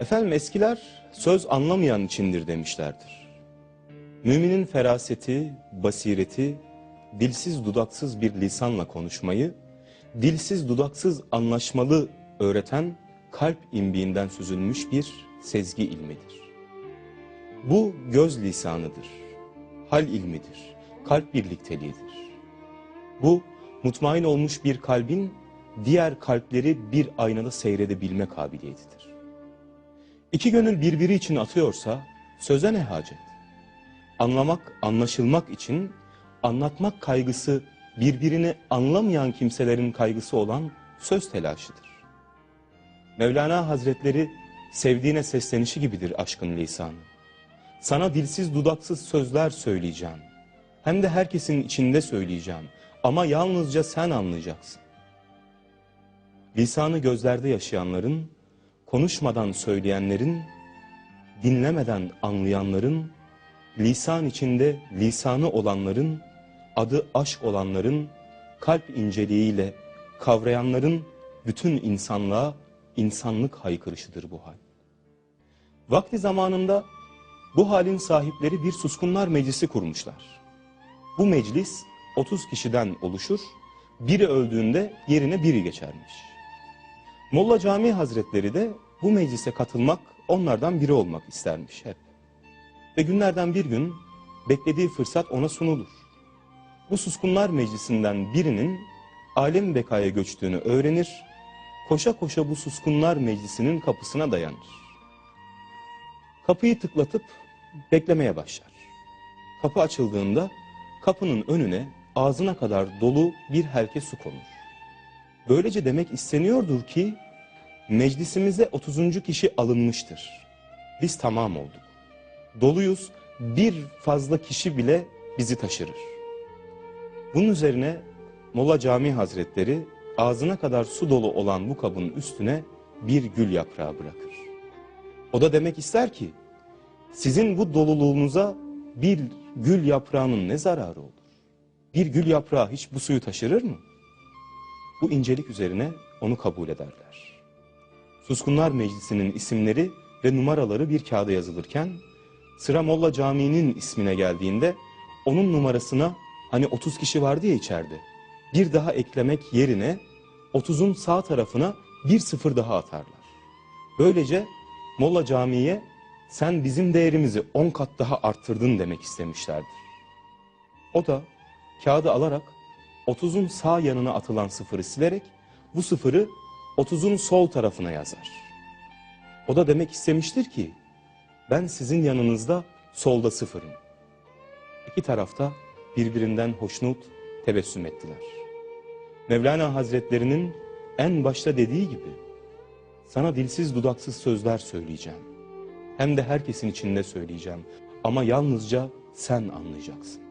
Efendim eskiler söz anlamayan içindir demişlerdir. Müminin feraseti, basireti, dilsiz dudaksız bir lisanla konuşmayı, dilsiz dudaksız anlaşmalı öğreten kalp imbiğinden süzülmüş bir sezgi ilmidir. Bu göz lisanıdır, hal ilmidir, kalp birlikteliğidir. Bu mutmain olmuş bir kalbin diğer kalpleri bir aynada seyredebilme kabiliyetidir. İki gönül birbiri için atıyorsa söze ne hacet? Anlamak, anlaşılmak için anlatmak kaygısı birbirini anlamayan kimselerin kaygısı olan söz telaşıdır. Mevlana Hazretleri sevdiğine seslenişi gibidir aşkın lisanı. Sana dilsiz dudaksız sözler söyleyeceğim. Hem de herkesin içinde söyleyeceğim. Ama yalnızca sen anlayacaksın. Lisanı gözlerde yaşayanların, konuşmadan söyleyenlerin, dinlemeden anlayanların, lisan içinde lisanı olanların, adı aşk olanların, kalp inceliğiyle kavrayanların bütün insanlığa insanlık haykırışıdır bu hal. Vakti zamanında bu halin sahipleri bir suskunlar meclisi kurmuşlar. Bu meclis 30 kişiden oluşur, biri öldüğünde yerine biri geçermiş. Molla Cami Hazretleri de bu meclise katılmak, onlardan biri olmak istermiş hep. Ve günlerden bir gün beklediği fırsat ona sunulur. Bu suskunlar meclisinden birinin alem bekaya göçtüğünü öğrenir, koşa koşa bu suskunlar meclisinin kapısına dayanır. Kapıyı tıklatıp beklemeye başlar. Kapı açıldığında kapının önüne ağzına kadar dolu bir herke su konur. Böylece demek isteniyordur ki meclisimize 30. kişi alınmıştır. Biz tamam olduk. Doluyuz bir fazla kişi bile bizi taşırır. Bunun üzerine Molla Cami Hazretleri ağzına kadar su dolu olan bu kabın üstüne bir gül yaprağı bırakır. O da demek ister ki sizin bu doluluğunuza bir gül yaprağının ne zararı olur? Bir gül yaprağı hiç bu suyu taşırır mı? Bu incelik üzerine onu kabul ederler. Suskunlar Meclisi'nin isimleri ve numaraları bir kağıda yazılırken sıra Molla Camii'nin ismine geldiğinde onun numarasına hani 30 kişi vardı ya içeride bir daha eklemek yerine 30'un sağ tarafına bir sıfır daha atarlar. Böylece Molla Camii'ye sen bizim değerimizi 10 kat daha arttırdın demek istemişlerdir. O da kağıdı alarak 30'un sağ yanına atılan sıfırı silerek bu sıfırı 30'un sol tarafına yazar. O da demek istemiştir ki ben sizin yanınızda solda sıfırım. İki tarafta birbirinden hoşnut tebessüm ettiler. Mevlana Hazretlerinin en başta dediği gibi sana dilsiz dudaksız sözler söyleyeceğim. Hem de herkesin içinde söyleyeceğim ama yalnızca sen anlayacaksın.